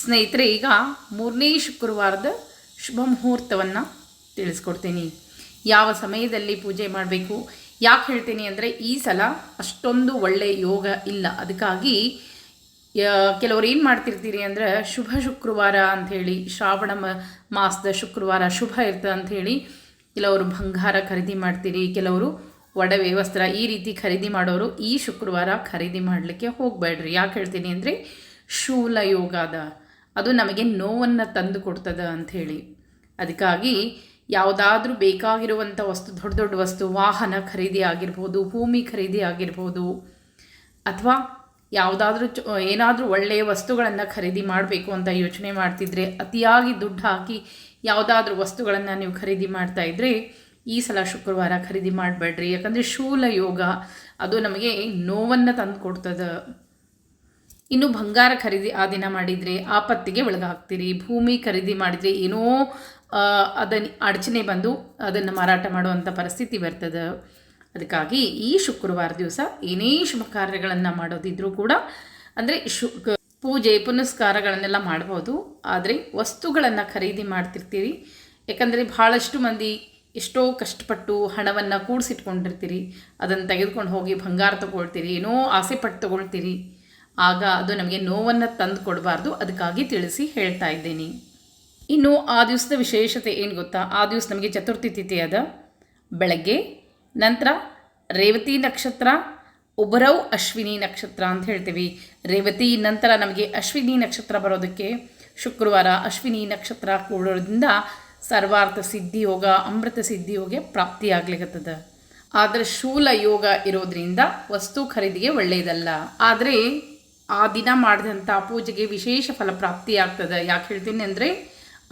ಸ್ನೇಹಿತರೆ, ಈಗ ಮೂರನೇ ಶುಕ್ರವಾರದ ಶುಭ ಮುಹೂರ್ತವನ್ನು ತಿಳಿಸ್ಕೊಡ್ತೀನಿ. ಯಾವ ಸಮಯದಲ್ಲಿ ಪೂಜೆ ಮಾಡಬೇಕು? ಯಾಕೆ ಹೇಳ್ತೀನಿ ಅಂದರೆ, ಈ ಸಲ ಅಷ್ಟೊಂದು ಒಳ್ಳೆಯ ಯೋಗ ಇಲ್ಲ. ಅದಕ್ಕಾಗಿ ಕೆಲವರು ಏನು ಮಾಡ್ತಿರ್ತೀರಿ ಅಂದರೆ, ಶುಭ ಶುಕ್ರವಾರ ಅಂಥೇಳಿ, ಶ್ರಾವಣ ಮಾಸದ ಶುಕ್ರವಾರ ಶುಭ ಇರ್ತದೆ ಅಂಥೇಳಿ, ಕೆಲವರು ಬಂಗಾರ ಖರೀದಿ ಮಾಡ್ತೀರಿ, ಕೆಲವರು ಒಡವೆ ವಸ್ತ್ರ ಈ ರೀತಿ ಖರೀದಿ ಮಾಡೋರು ಈ ಶುಕ್ರವಾರ ಖರೀದಿ ಮಾಡಲಿಕ್ಕೆ ಹೋಗಬೇಡ್ರಿ. ಯಾಕೆ ಹೇಳ್ತೀನಿ ಅಂದರೆ, ಶೂಲ ಯೋಗ ಅದ ಅದು ನಮಗೆ ನೋವನ್ನು ತಂದು ಕೊಡ್ತದ ಅಂಥೇಳಿ ಅದಕ್ಕಾಗಿ ಯಾವುದಾದ್ರೂ ಬೇಕಾಗಿರುವಂಥ ವಸ್ತು, ದೊಡ್ಡ ದೊಡ್ಡ ವಸ್ತು, ವಾಹನ ಖರೀದಿ ಆಗಿರ್ಬೋದು, ಭೂಮಿ ಖರೀದಿ ಆಗಿರ್ಬೋದು, ಅಥವಾ ಯಾವುದಾದ್ರೂ ಚ, ಏನಾದರೂ ಒಳ್ಳೆಯ ವಸ್ತುಗಳನ್ನು ಖರೀದಿ ಮಾಡಬೇಕು ಅಂತ ಯೋಚನೆ ಮಾಡ್ತಿದ್ರೆ, ಅತಿಯಾಗಿ ದುಡ್ಡು ಹಾಕಿ ಯಾವುದಾದ್ರೂ ವಸ್ತುಗಳನ್ನು ನೀವು ಖರೀದಿ ಮಾಡ್ತಾ ಇದ್ದರೆ ಈ ಸಲ ಶುಕ್ರವಾರ ಖರೀದಿ ಮಾಡಬೇಡ್ರಿ. ಯಾಕಂದರೆ ಶೂಲ ಯೋಗ, ಅದು ನಮಗೆ ನೋವನ್ನು ತಂದು ಕೊಡ್ತದೆ. ಇನ್ನು ಬಂಗಾರ ಖರೀದಿ ಆ ದಿನ ಮಾಡಿದರೆ ಆಪತ್ತಿಗೆ ಒಳಗಾಗ್ತೀರಿ. ಭೂಮಿ ಖರೀದಿ ಮಾಡಿದರೆ ಏನೋ ಅದನ್ನು ಅಡಚಣೆ ಬಂದು ಅದನ್ನು ಮಾರಾಟ ಮಾಡುವಂಥ ಪರಿಸ್ಥಿತಿ ಬರ್ತದೆ. ಅದಕ್ಕಾಗಿ ಈ ಶುಕ್ರವಾರ ದಿವಸ ಏನೇ ಶುಭ ಕಾರ್ಯಗಳನ್ನು ಮಾಡೋದಿದ್ರೂ ಕೂಡ, ಅಂದರೆ ಶು ಪೂಜೆ, ಪುನಸ್ಕಾರಗಳನ್ನೆಲ್ಲ ಮಾಡ್ಬೋದು. ಆದರೆ ವಸ್ತುಗಳನ್ನು ಖರೀದಿ ಮಾಡ್ತಿರ್ತೀರಿ. ಯಾಕಂದರೆ ಭಾಳಷ್ಟು ಮಂದಿ ಎಷ್ಟೋ ಕಷ್ಟಪಟ್ಟು ಹಣವನ್ನು ಕೂಡಿಸಿಟ್ಕೊಂಡಿರ್ತೀರಿ. ಅದನ್ನು ತೆಗೆದುಕೊಂಡು ಹೋಗಿ ಬಂಗಾರ ತಗೊಳ್ತೀರಿ. ಏನೋ ಆಸೆ ಪಟ್ಟು ತಗೊಳ್ತೀರಿ. ಆಗ ಅದು ನಮಗೆ ನೋವನ್ನು ತಂದು ಕೊಡಬಾರ್ದು. ಅದಕ್ಕಾಗಿ ತಿಳಿಸಿ ಹೇಳ್ತಾ ಇದ್ದೀನಿ. ಇನ್ನು ಆ ದಿವಸದ ವಿಶೇಷತೆ ಏನು ಗೊತ್ತಾ? ಆ ದಿವಸ ನಮಗೆ ಚತುರ್ಥಿ ಅದ. ಬೆಳಗ್ಗೆ, ನಂತರ ರೇವತಿ ನಕ್ಷತ್ರ ಉಬರವ್ ಅಶ್ವಿನಿ ನಕ್ಷತ್ರ ಅಂತ ಹೇಳ್ತೀವಿ. ರೇವತಿ ನಂತರ ನಮಗೆ ಅಶ್ವಿನಿ ನಕ್ಷತ್ರ ಬರೋದಕ್ಕೆ ಶುಕ್ರವಾರ ಅಶ್ವಿನಿ ನಕ್ಷತ್ರ ಕೂಡೋದ್ರಿಂದ ಸರ್ವಾರ್ಥ ಸಿದ್ಧಿ ಯೋಗ, ಅಮೃತ ಸಿದ್ಧಿ ಯೋಗ ಆದರೆ ಶೂಲ ಯೋಗ ಇರೋದ್ರಿಂದ ವಸ್ತು ಖರೀದಿಗೆ ಒಳ್ಳೆಯದಲ್ಲ ಆದರೆ ಆ ದಿನ ಮಾಡಿದಂಥ ಪೂಜೆಗೆ ವಿಶೇಷ ಫಲ ಪ್ರಾಪ್ತಿಯಾಗ್ತದೆ ಯಾಕೆ ಹೇಳ್ತೀನಿ ಅಂದರೆ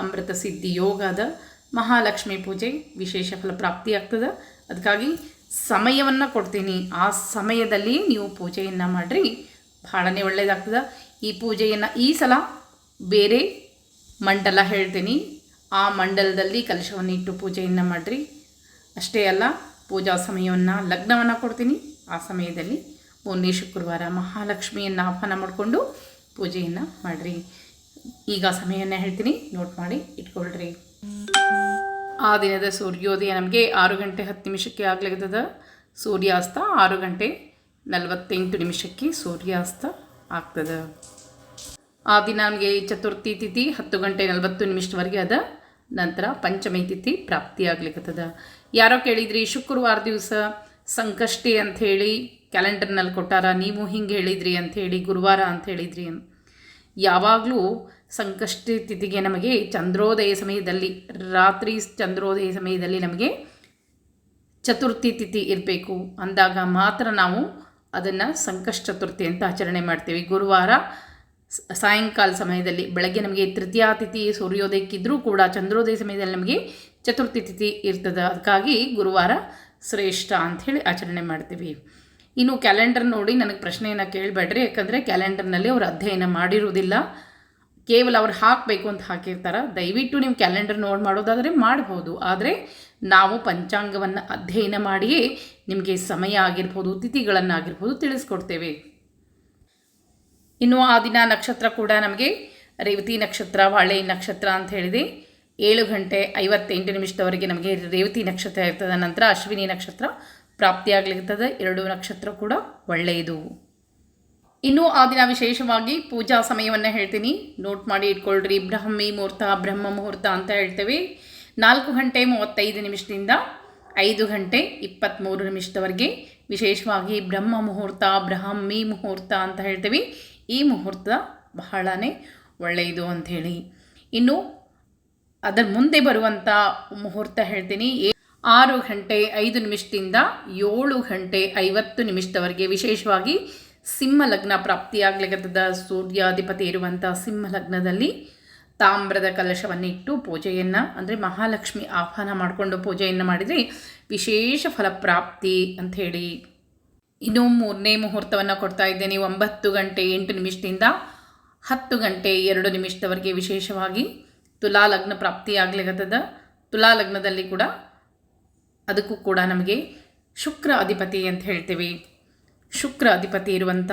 ಅಮೃತ ಸಿದ್ಧಿ ಯೋಗದ ಮಹಾಲಕ್ಷ್ಮಿ ಪೂಜೆ ವಿಶೇಷ ಫಲ ಪ್ರಾಪ್ತಿಯಾಗ್ತದೆ ಅದಕ್ಕಾಗಿ ಸಮಯವನ್ನು ಕೊಡ್ತೀನಿ. ಆ ಸಮಯದಲ್ಲಿ ನೀವು ಪೂಜೆಯನ್ನು ಮಾಡಿರಿ. ಭಾಳನೇ ಒಳ್ಳೆಯದಾಗ್ತದೆ ಈ ಪೂಜೆಯನ್ನು ಈ ಸಲ ಬೇರೆ ಮಂಡಲ ಹೇಳ್ತೀನಿ. ಆ ಮಂಡಲದಲ್ಲಿ ಕಲಶವನ್ನು ಇಟ್ಟು ಪೂಜೆಯನ್ನು ಮಾಡಿರಿ. ಅಷ್ಟೇ ಅಲ್ಲ, ಪೂಜಾ ಸಮಯವನ್ನು, ಲಗ್ನವನ್ನು ಕೊಡ್ತೀನಿ. ಆ ಸಮಯದಲ್ಲಿ ಮೂರನೇ ಶುಕ್ರವಾರ ಮಹಾಲಕ್ಷ್ಮಿಯನ್ನು ಆಹ್ವಾನ ಮಾಡಿಕೊಂಡು ಪೂಜೆಯನ್ನು ಮಾಡಿರಿ. ಈಗ ಸಮಯವನ್ನು ಹೇಳ್ತೀನಿ ನೋಟ್ ಮಾಡಿ ಇಟ್ಕೊಳ್ರಿ. ಆ ದಿನದ ಸೂರ್ಯೋದಯ ನಮಗೆ ಆರು ಗಂಟೆ ಹತ್ತು ನಿಮಿಷಕ್ಕೆ ಆಗ್ಲಿರ್ತದ ಸೂರ್ಯಾಸ್ತ ಆರು ಗಂಟೆ ನಲವತ್ತೆಂಟು ನಿಮಿಷಕ್ಕೆ ಸೂರ್ಯಾಸ್ತ ಆಗ್ತದ. ಆ ದಿನ ನಮಗೆ ಚತುರ್ಥಿ ತಿಥಿ ಹತ್ತು ಗಂಟೆ ನಲವತ್ತು ನಿಮಿಷದವರೆಗೆ ಅದ. ನಂತರ ಪಂಚಮಿ ತಿಥಿ ಪ್ರಾಪ್ತಿ ಆಗ್ಲಿಕ್ಕದ ಯಾರೋ ಕೇಳಿದ್ರಿ, ಶುಕ್ರವಾರ ದಿವಸ ಸಂಕಷ್ಟಿ ಅಂಥೇಳಿ ಕ್ಯಾಲೆಂಡರ್ನಲ್ಲಿ ಕೊಟ್ಟಾರ? ನೀವು ಹಿಂಗೆ ಹೇಳಿದ್ರಿ ಅಂಥೇಳಿ ಗುರುವಾರ ಅಂತ ಹೇಳಿದ್ರಿ ಅಂತ. ಯಾವಾಗಲೂ ಸಂಕಷ್ಟಿ ತಿಥಿಗೆ ನಮಗೆ ಚಂದ್ರೋದಯ ಸಮಯದಲ್ಲಿ, ರಾತ್ರಿ ಚಂದ್ರೋದಯ ಸಮಯದಲ್ಲಿ ನಮಗೆ ಚತುರ್ಥಿ ತಿಥಿ ಇರಬೇಕು. ಅಂದಾಗ ಮಾತ್ರ ನಾವು ಅದನ್ನು ಸಂಕಷ್ಟ ಚತುರ್ಥಿ ಅಂತ ಆಚರಣೆ ಮಾಡ್ತೀವಿ. ಗುರುವಾರ ಸಾಯಂಕಾಲ ಸಮಯದಲ್ಲಿ, ಬೆಳಗ್ಗೆ ನಮಗೆ ತೃತೀಯ ತಿಥಿ ಸೂರ್ಯೋದಯಕ್ಕಿದ್ರೂ ಕೂಡ ಚಂದ್ರೋದಯ ಸಮಯದಲ್ಲಿ ನಮಗೆ ಚತುರ್ಥಿ ತಿಥಿ ಇರ್ತದೆ. ಅದಕ್ಕಾಗಿ ಗುರುವಾರ ಶ್ರೇಷ್ಠ ಅಂಥೇಳಿ ಆಚರಣೆ ಮಾಡ್ತೀವಿ. ಇನ್ನು ಕ್ಯಾಲೆಂಡರ್ ನೋಡಿ ನನಗೆ ಪ್ರಶ್ನೆಯನ್ನು ಕೇಳಬೇಡ್ರಿ, ಯಾಕಂದರೆ ಕ್ಯಾಲೆಂಡರ್ನಲ್ಲಿ ಅವರು ಅಧ್ಯಯನ ಮಾಡಿರುವುದಿಲ್ಲ ಕೇವಲ ಅವ್ರು ಹಾಕಬೇಕು ಅಂತ ಹಾಕಿರ್ತಾರೆ. ದಯವಿಟ್ಟು ನೀವು ಕ್ಯಾಲೆಂಡರ್ ನೋಡಿ ಮಾಡೋದಾದರೆ ಮಾಡ್ಬೋದು. ಆದರೆ ನಾವು ಪಂಚಾಂಗವನ್ನು ಅಧ್ಯಯನ ಮಾಡಿಯೇ ನಿಮಗೆ ಸಮಯ ಆಗಿರ್ಬೋದು, ತಿಥಿಗಳನ್ನಾಗಿರ್ಬೋದು ತಿಳಿಸ್ಕೊಡ್ತೇವೆ. ಇನ್ನು ಆ ದಿನ ನಕ್ಷತ್ರ ಕೂಡ ನಮಗೆ ರೇವತಿ ನಕ್ಷತ್ರ, ವಾಳೆ ನಕ್ಷತ್ರ ಅಂತ ಹೇಳಿದೆ. ಏಳು ಗಂಟೆ ಐವತ್ತೆಂಟು ನಿಮಿಷದವರೆಗೆ ನಮಗೆ ರೇವತಿ ನಕ್ಷತ್ರ ಇರ್ತದೆ. ನಂತರ ಅಶ್ವಿನಿ ನಕ್ಷತ್ರ ಪ್ರಾಪ್ತಿಯಾಗ್ಲಿರ್ತದೆ. ಎರಡು ನಕ್ಷತ್ರ ಕೂಡ ಒಳ್ಳೆಯದು. ಇನ್ನು ಆ ದಿನ ವಿಶೇಷವಾಗಿ ಪೂಜಾ ಸಮಯವನ್ನು ಹೇಳ್ತೀನಿ. ನೋಟ್ ಮಾಡಿ ಇಟ್ಕೊಳ್ರಿ. ಬ್ರಹ್ಮಿ ಮುಹೂರ್ತ, ಬ್ರಹ್ಮ ಮುಹೂರ್ತ ಅಂತ ಹೇಳ್ತೇವೆ. ನಾಲ್ಕು ಗಂಟೆ ಮೂವತ್ತೈದು ನಿಮಿಷದಿಂದ ಐದು ಗಂಟೆ ಇಪ್ಪತ್ತ್ಮೂರು ನಿಮಿಷದವರೆಗೆ ವಿಶೇಷವಾಗಿ ಬ್ರಹ್ಮ ಮುಹೂರ್ತ, ಬ್ರಹ್ಮಿ ಮುಹೂರ್ತ ಅಂತ ಹೇಳ್ತೀವಿ. ಈ ಮುಹೂರ್ತ ಬಹಳನೇ ಒಳ್ಳೆಯದು ಅಂಥೇಳಿ. ಇನ್ನು ಅದರ ಮುಂದೆ ಬರುವಂಥ ಮುಹೂರ್ತ ಹೇಳ್ತೀನಿ. ಆರು ಗಂಟೆ ಐದು ನಿಮಿಷದಿಂದ ಏಳು ಗಂಟೆ ಐವತ್ತು ನಿಮಿಷದವರೆಗೆ ವಿಶೇಷವಾಗಿ ಸಿಂಹ ಲಗ್ನ ಪ್ರಾಪ್ತಿಯಾಗಲಿಕ್ಕದ ಸೂರ್ಯಾಧಿಪತಿ ಇರುವಂಥ ಸಿಂಹ ಲಗ್ನದಲ್ಲಿ ತಾಮ್ರದ ಕಲಶವನ್ನಿಟ್ಟು ಪೂಜೆಯನ್ನು, ಅಂದರೆ ಮಹಾಲಕ್ಷ್ಮಿ ಆಹ್ವಾನ ಮಾಡಿಕೊಂಡು ಪೂಜೆಯನ್ನು ಮಾಡಿದರೆ ವಿಶೇಷ ಫಲಪ್ರಾಪ್ತಿ ಅಂಥೇಳಿ. ಇನ್ನು ಮೂರನೇ ಮುಹೂರ್ತವನ್ನು ಕೊಡ್ತಾ ಇದ್ದೇನೆ ಒಂಬತ್ತು ಗಂಟೆ ಎಂಟು ನಿಮಿಷದಿಂದ ಹತ್ತು ಗಂಟೆ ಎರಡು ನಿಮಿಷದವರೆಗೆ ವಿಶೇಷವಾಗಿ ತುಲಾ ಲಗ್ನ ಪ್ರಾಪ್ತಿಯಾಗಲಿಕ್ಕದ ತುಲಾ ಲಗ್ನದಲ್ಲಿ ಕೂಡ ಅದಕ್ಕೂ ಕೂಡ ನಮಗೆ ಶುಕ್ರ ಅಧಿಪತಿ ಅಂತ ಹೇಳ್ತೀವಿ. ಶುಕ್ರ ಅಧಿಪತಿ ಇರುವಂಥ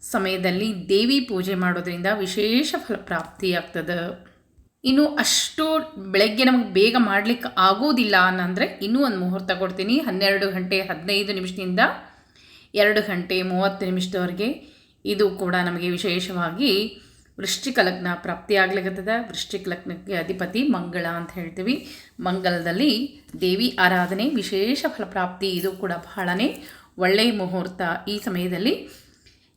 ಸಮಯದಲ್ಲಿ ದೇವಿ ಪೂಜೆ ಮಾಡೋದರಿಂದ ವಿಶೇಷ ಫಲಪ್ರಾಪ್ತಿ ಆಗ್ತದೆ. ಇನ್ನು ಅಷ್ಟು ಬೆಳಗ್ಗೆ ನಮಗೆ ಬೇಗ ಮಾಡಲಿಕ್ಕೆ ಆಗೋದಿಲ್ಲ ಅನ್ನಂದರೆ ಇನ್ನೂ ಒಂದು ಮುಹೂರ್ತ ಕೊಡ್ತೀನಿ. ಹನ್ನೆರಡು ಗಂಟೆ ಹದಿನೈದು ನಿಮಿಷದಿಂದ ಎರಡು ಗಂಟೆ ಮೂವತ್ತು ನಿಮಿಷದವರೆಗೆ ಇದು ಕೂಡ ನಮಗೆ ವಿಶೇಷವಾಗಿ ವೃಶ್ಚಿಕ ಲಗ್ನ ಪ್ರಾಪ್ತಿಯಾಗ್ಲಿಕ್ಕತ್ತದ ವೃಶ್ಚಿಕ ಲಗ್ನಕ್ಕೆ ಅಧಿಪತಿ ಮಂಗಳ ಅಂತ ಹೇಳ್ತೀವಿ. ಮಂಗಳದಲ್ಲಿ ದೇವಿ ಆರಾಧನೆ, ವಿಶೇಷ ಫಲಪ್ರಾಪ್ತಿ, ಇದು ಕೂಡ ಬಹಳನೇ ಒಳ್ಳೆಯ ಮುಹೂರ್ತ ಈ ಸಮಯದಲ್ಲಿ.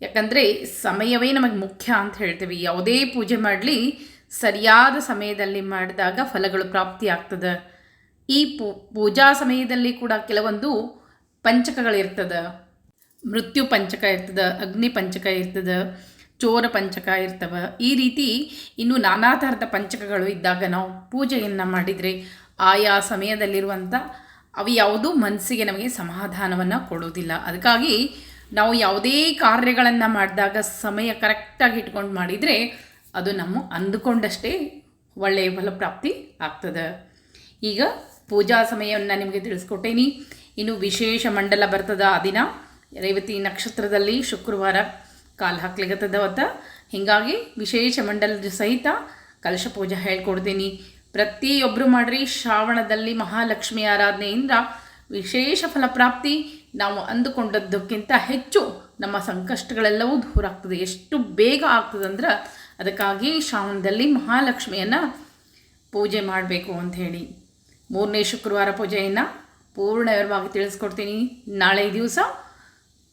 ಯಾಕಂದರೆ ಸಮಯವೇ ನಮಗೆ ಮುಖ್ಯ ಅಂತ ಹೇಳ್ತೀವಿ. ಯಾವುದೇ ಪೂಜೆ ಮಾಡಲಿ, ಸರಿಯಾದ ಸಮಯದಲ್ಲಿ ಮಾಡಿದಾಗ ಫಲಗಳು ಪ್ರಾಪ್ತಿ ಆಗ್ತದೆ. ಈ ಪೂಜಾ ಸಮಯದಲ್ಲಿ ಕೂಡ ಕೆಲವೊಂದು ಪಂಚಕಗಳಿರ್ತದೆ. ಮೃತ್ಯು ಪಂಚಕ ಇರ್ತದೆ, ಅಗ್ನಿ ಪಂಚಕ ಇರ್ತದೆ. ಚೋರ ಪಂಚಕ ಇರ್ತವೆ. ಈ ರೀತಿ ಇನ್ನು ನಾನಾ ಥರದ ಪಂಚಕಗಳು ಇದ್ದಾಗ ನಾವು ಪೂಜೆಯನ್ನು ಮಾಡಿದರೆ ಆಯಾ ಸಮಯದಲ್ಲಿರುವಂಥ ಅವು ಯಾವುದೂ ಮನಸ್ಸಿಗೆ ನಮಗೆ ಸಮಾಧಾನವನ್ನು ಕೊಡೋದಿಲ್ಲ ಅದಕ್ಕಾಗಿ ನಾವು ಯಾವುದೇ ಕಾರ್ಯಗಳನ್ನು ಮಾಡಿದಾಗ ಸಮಯ ಕರೆಕ್ಟಾಗಿ ಇಟ್ಕೊಂಡು ಮಾಡಿದರೆ ಅದು ನಮ್ಮ ಅಂದುಕೊಂಡಷ್ಟೇ ಒಳ್ಳೆಯ ಫಲಪ್ರಾಪ್ತಿ ಆಗ್ತದೆ. ಈಗ ಪೂಜಾ ಸಮಯವನ್ನು ನಿಮಗೆ ತಿಳಿಸ್ಕೊಟ್ಟೇನಿ. ಇನ್ನು ವಿಶೇಷ ಮಂಡಲ ಬರ್ತದ ಆ ದಿನ. ರೇವತಿ ನಕ್ಷತ್ರದಲ್ಲಿ ಶುಕ್ರವಾರ ಕಾಲು ಹಾಕ್ಲಿಕ್ಕತ್ತದ ಅವತ್ತ. ಹೀಗಾಗಿ ವಿಶೇಷ ಮಂಡಲದ ಸಹಿತ ಕಲಶ ಪೂಜೆ ಹೇಳ್ಕೊಡ್ತೀನಿ. ಪ್ರತಿಯೊಬ್ಬರು ಮಾಡ್ರಿ ಶ್ರಾವಣದಲ್ಲಿ ಮಹಾಲಕ್ಷ್ಮಿ ಆರಾಧನೆಯಿಂದ ವಿಶೇಷ ಫಲಪ್ರಾಪ್ತಿ ನಾವು ಅಂದುಕೊಂಡದ್ದಕ್ಕಿಂತ ಹೆಚ್ಚು ನಮ್ಮ ಸಂಕಷ್ಟಗಳೆಲ್ಲವೂ ದೂರ ಆಗ್ತದೆ. ಎಷ್ಟು ಬೇಗ ಆಗ್ತದೆ ಅಂದ್ರೆ ಅದಕ್ಕಾಗಿ ಶ್ರಾವಣದಲ್ಲಿ ಮಹಾಲಕ್ಷ್ಮಿಯನ್ನು ಪೂಜೆ ಮಾಡಬೇಕು ಅಂತ ಹೇಳಿ. ಮೂರನೇ ಶುಕ್ರವಾರ ಪೂಜೆಯನ್ನು ಪೂರ್ಣವಾಗಿ ತಿಳಿಸ್ಕೊಡ್ತೀನಿ. ನಾಳೆ ದಿವಸ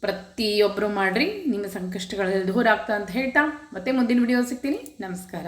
ಪ್ರತಿಯೊಬ್ಬರು ಮಾಡಿರಿ ನಿಮ್ಮ ಸಂಕಷ್ಟಗಳೆಲ್ಲ ದೂರ ಆಗ್ತಾ ಅಂತ ಹೇಳ್ತಾ ಮತ್ತೆ ಮುಂದಿನ ವಿಡಿಯೋ ಸಿಗ್ತೀನಿ. ನಮಸ್ಕಾರ.